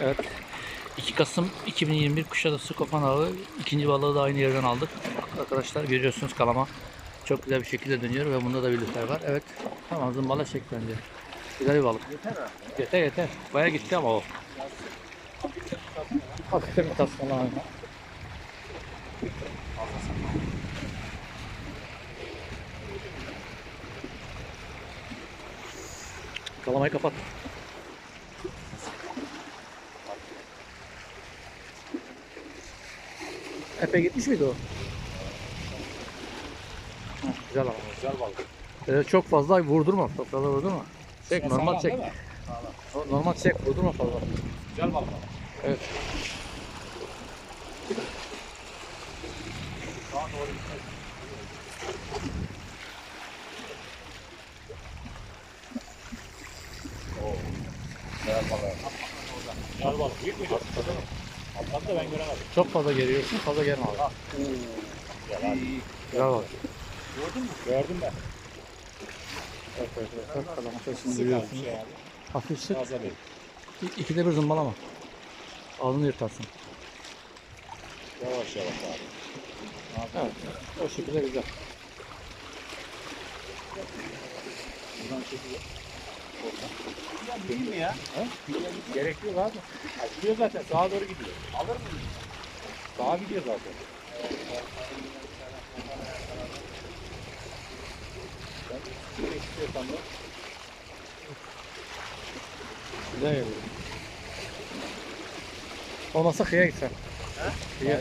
Evet. 2 Kasım 2021 Kuşadası Kopan Avı ikinci balığı da aynı yerden aldık. Arkadaşlar görüyorsunuz kalama çok güzel bir şekilde dönüyor ve bunda da bir lüfer var. Evet. Tamam zımbala çek bence. Güzel bir balık. Yeter ha. Yeter yeter. Baya gitti ama o. Hafiften bir tasmalı abi. Kalamayı kapat. Epey gitmiş miydi o? Heh, güzel ama. Güzel balık. Ee, çok fazla vurdurma. Fazla vurdurma. Çek Sağlam normal çek. değil mi? Normal çek vurdurma fazla. Güzel balık. Evet. Daha doğru gitmez. Oo. Güzel balık. Güzel balık. Büyük müydü? Alttan da ben göremedim. Çok fazla geliyorsun. Fazla gelme abi. Güzel abi. Güzel bak. Gördün mü? Gördüm ben. Evet arkadaşlar. Kalama sesini yani. Hafif sık. Fazla değil. İkide bir zımbalama. Ağzını yırtarsın. Yavaş yavaş abi. Evet. O şekilde güzel. Buradan çekiyor. Ya değil mi ya? He? Gerek yok abi. Gidiyor zaten sağa doğru gidiyor. Alır mı? Sağa gidiyor zaten. Güzel geliyor. Olmazsa kıyıya gitsen. Kıyıya.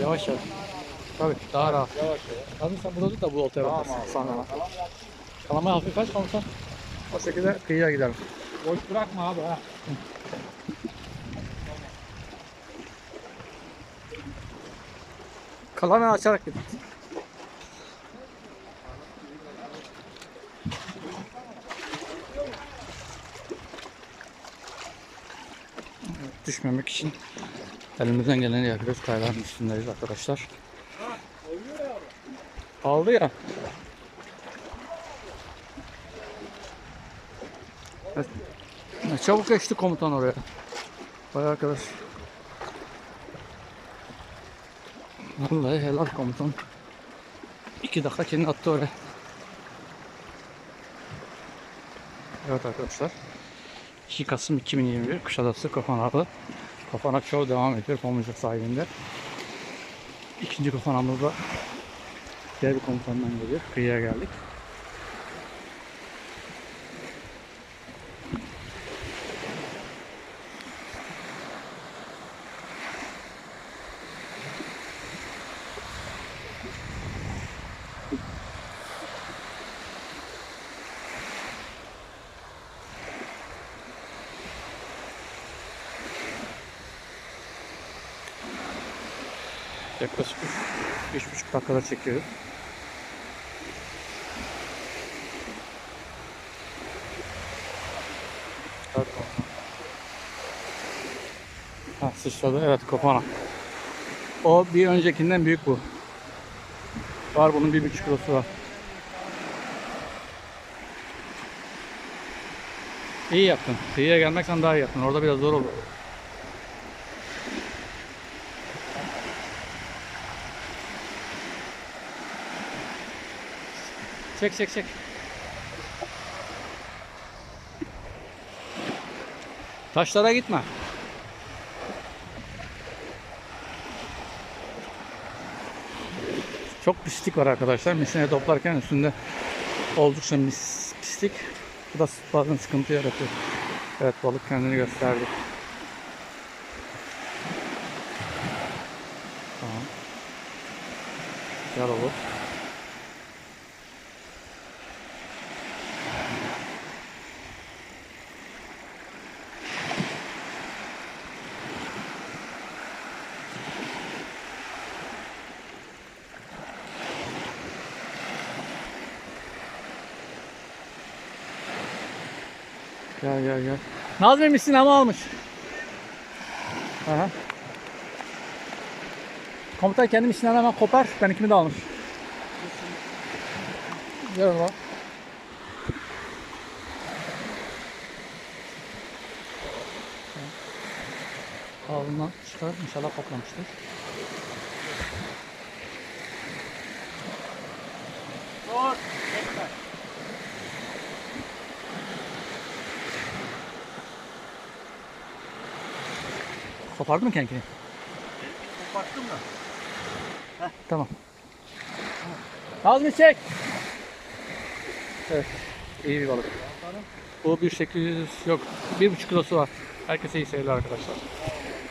Yavaş yavaş. Tabii daha rahat. yavaş yavaş. Hadi sen burada tut da bu oltaya Tamam bakarsın. abi. Sana. Kalamayı hafif aç komutan. O şekilde kıyıya gidelim. Boş bırakma abi ha. Kalamayı açarak git. Düşmemek için elimizden geleni yapıyoruz. Kayaların üstündeyiz arkadaşlar. Aldı ya. Evet. Çabuk geçti komutan oraya. Vay arkadaş. Vallahi helal komutan. İki dakika kendini attı oraya. Evet arkadaşlar. 2 Kasım 2021 Kuşadası Kopanaklı. Kopanak Show devam ediyor Pamucuk sahilinde. İkinci kopanağımız diğer bir komutandan geliyor. Kıyıya geldik. Yaklaşık 3,5 dakikada çekiyoruz. Kopanak. Ha, sıçradı. Evet kopana. O bir öncekinden büyük bu. Var bunun bir buçuk kilosu var. İyi yaptın. Kıyıya gelmekten daha iyi yaptın. Orada biraz zor oldu. Çek çek çek. Taşlara gitme. Çok pislik var arkadaşlar. Misine toplarken üstünde oldukça mis, pislik. Bu da bazen sıkıntı yaratıyor. Evet balık kendini gösterdi. Tamam. Gel oğlum. Gel gel gel. Nazmi mi sinema almış? Aha. Komutan kendi işinden hemen kopar. Ben ikimi de almış. Gel bak. Ağzından çıkar. İnşallah koklamıştır. Dur. Kopardı mı kenkini? Koparttın mı? Tamam. Nazmi çek. Evet. iyi bir balık. Bu 1.800 yok. 1.5 kilosu var. Herkese iyi seyirler arkadaşlar.